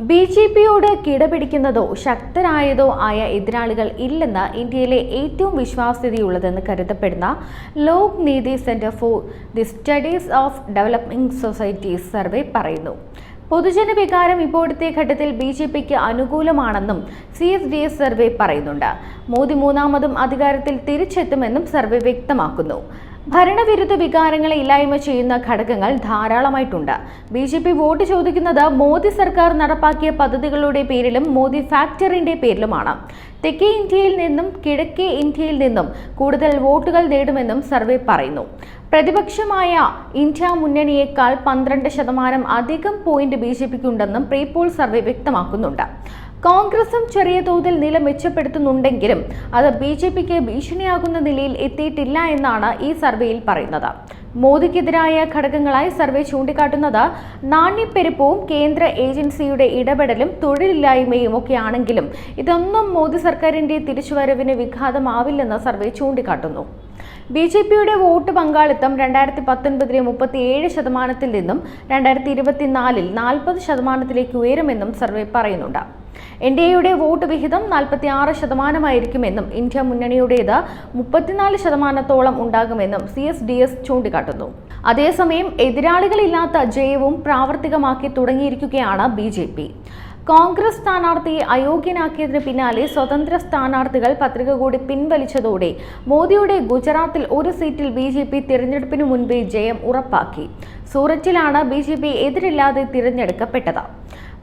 B J പിയോട് കിടപിടിക്കുന്നതോ ശക്തരായതോ ആയ എതിരാളികൾ ഇല്ലെന്ന് ഇന്ത്യയിലെ ഏറ്റവും വിശ്വാസ്യതയുള്ളതെന്ന് കരുതപ്പെടുന്ന Lok Niti centre for the studies of developing societies survey പറയുന്നു. പൊതുജന വികാരം ഇപ്പോഴത്തെ ഘട്ടത്തിൽ ബി ജെ പിക്ക് അനുകൂലമാണെന്നും C S D S survey പറയുന്നുണ്ട്. മോദി മൂന്നാമതും അധികാരത്തിൽ തിരിച്ചെത്തുമെന്നും സർവേ വ്യക്തമാക്കുന്നു. ഭരണവിരുദ്ധ വികാരങ്ങളെ ഇല്ലായ്മ ചെയ്യുന്ന ഘടകങ്ങൾ ധാരാളമായിട്ടുണ്ട്. ബി ജെ പി വോട്ട് ചോദിക്കുന്നത് മോദി സർക്കാർ നടപ്പാക്കിയ പദ്ധതികളുടെ പേരിലും മോദി ഫാക്ടറിന്റെ പേരിലുമാണ്. തെക്കേ ഇന്ത്യയിൽ നിന്നും കിഴക്കേ ഇന്ത്യയിൽ നിന്നും കൂടുതൽ വോട്ടുകൾ നേടുമെന്നും സർവേ പറയുന്നു. പ്രതിപക്ഷമായ ഇന്ത്യ മുന്നണിയേക്കാൾ പന്ത്രണ്ട് ശതമാനം അധികം പോയിന്റ് ബി ജെ പിക്കുണ്ടെന്നും പ്രീപോൾ സർവേ വ്യക്തമാക്കുന്നുണ്ട്. കോൺഗ്രസും ചെറിയ തോതിൽ നില മെച്ചപ്പെടുത്തുന്നുണ്ടെങ്കിലും അത് ബി ജെ പിക്ക് ഭീഷണിയാകുന്ന നിലയിൽ എത്തിയിട്ടില്ല എന്നാണ് ഈ സർവേയിൽ പറയുന്നത്. മോദിക്കെതിരായ ഘടകങ്ങളായി സർവേ ചൂണ്ടിക്കാട്ടുന്നത് നാണ്യപ്പെരുപ്പവും കേന്ദ്ര ഏജൻസിയുടെ ഇടപെടലും തൊഴിലില്ലായ്മയും ഒക്കെയാണെങ്കിലും ഇതൊന്നും മോദി സർക്കാരിന്റെ തിരിച്ചുവരവിന് വിഘാതമാവില്ലെന്ന് സർവേ ചൂണ്ടിക്കാട്ടുന്നു. ബി ജെ പിയുടെ വോട്ട് പങ്കാളിത്തം രണ്ടായിരത്തി പത്തൊൻപതിലെ മുപ്പത്തിയേഴ് ശതമാനത്തിൽ നിന്നും രണ്ടായിരത്തി ഇരുപത്തിനാലിൽ നാൽപ്പത് ശതമാനത്തിലേക്ക് ഉയരുമെന്നും സർവേ പറയുന്നുണ്ട്. എൻ ഡി എയുടെ വോട്ട് വിഹിതം നാൽപ്പത്തി ആറ് ശതമാനമായിരിക്കുമെന്നും ഇന്ത്യ മുന്നണിയുടേത് മുപ്പത്തിനാല് ശതമാനത്തോളം ഉണ്ടാകുമെന്നും സി എസ് ഡി എസ് ചൂണ്ടിക്കാട്ടുന്നു. അതേസമയം എതിരാളികളില്ലാത്ത ജയവും പ്രാവർത്തികമാക്കി തുടങ്ങിയിരിക്കുകയാണ് ബി ജെ പി. കോൺഗ്രസ് സ്ഥാനാർത്ഥിയെ അയോഗ്യനാക്കിയതിന് പിന്നാലെ സ്വതന്ത്ര സ്ഥാനാർത്ഥികൾ പത്രിക കൂടി പിൻവലിച്ചതോടെ മോദിയുടെ ഗുജറാത്തിൽ ഒരു സീറ്റിൽ ബി ജെ പി തിരഞ്ഞെടുപ്പിന് മുൻപേ ജയം ഉറപ്പാക്കി. സൂററ്റിലാണ് ബി ജെ പി എതിരില്ലാതെ തിരഞ്ഞെടുക്കപ്പെട്ടത്.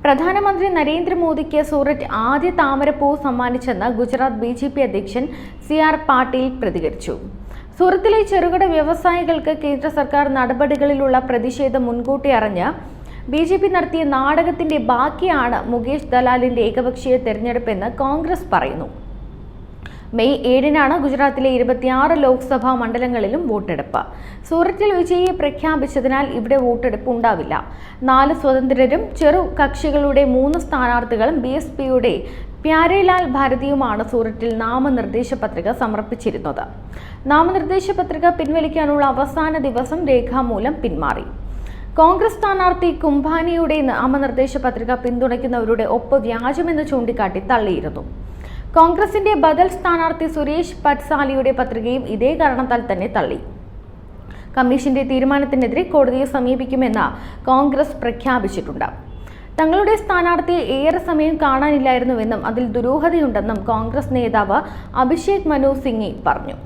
പ്രധാനമന്ത്രി നരേന്ദ്രമോദിക്ക് സൂററ്റ് ആദ്യ താമരപ്പൂ സമ്മാനിച്ചെന്ന് ഗുജറാത്ത് ബി ജെ പി അധ്യക്ഷൻ സി ആർ പാട്ടീൽ പ്രതികരിച്ചു. സൂറത്തിലെ ചെറുകിട വ്യവസായികൾക്ക് കേന്ദ്ര സർക്കാർ നടപടികളിലുള്ള പ്രതിഷേധം മുൻകൂട്ടി അറിഞ്ഞ് ബി ജെ പി നടത്തിയ നാടകത്തിന്റെ ബാക്കിയാണ് മുകേഷ് ദലാലിന്റെ ഏകപക്ഷീയ തെരഞ്ഞെടുപ്പെന്ന് കോൺഗ്രസ് പറയുന്നു. മെയ് ഏഴിനാണ് ഗുജറാത്തിലെ ഇരുപത്തിയാറ് ലോക്സഭാ മണ്ഡലങ്ങളിലും വോട്ടെടുപ്പ്. സൂററ്റിൽ വിജയിയെ പ്രഖ്യാപിച്ചതിനാൽ ഇവിടെ വോട്ടെടുപ്പ് ഉണ്ടാവില്ല. നാല് സ്വതന്ത്രരും ചെറു കക്ഷികളുടെ മൂന്ന് സ്ഥാനാർത്ഥികളും ബി എസ് പിയുടെ പ്യാരേലാൽ ഭാരതിയുമാണ് സൂററ്റിൽ നാമനിർദ്ദേശ പത്രിക സമർപ്പിച്ചിരുന്നത്. നാമനിർദ്ദേശ പത്രിക പിൻവലിക്കാനുള്ള അവസാന ദിവസം രേഖാമൂലം പിന്മാറി കോൺഗ്രസ് സ്ഥാനാർത്ഥി കുംഭാനിയുടെ നാമനിർദ്ദേശ പത്രിക പിന്തുണയ്ക്കുന്നവരുടെ ഒപ്പ് വ്യാജമെന്ന് ചൂണ്ടിക്കാട്ടി തള്ളിയിരുന്നു. കോൺഗ്രസിന്റെ ബദൽ സ്ഥാനാർത്ഥി സുരേഷ് പട്സാലിയുടെ പത്രികയും ഇതേ കാരണത്താൽ തന്നെ തള്ളി. കമ്മീഷന്റെ തീരുമാനത്തിനെതിരെ കോടതിയെ സമീപിക്കുമെന്ന് കോൺഗ്രസ് പ്രഖ്യാപിച്ചിട്ടുണ്ട്. തങ്ങളുടെ സ്ഥാനാർത്ഥിയെ ഏറെ സമയം കാണാനില്ലായിരുന്നുവെന്നും അതിൽ ദുരൂഹതയുണ്ടെന്നും കോൺഗ്രസ് നേതാവ് അഭിഷേക് മനു സിംഗി പറഞ്ഞു.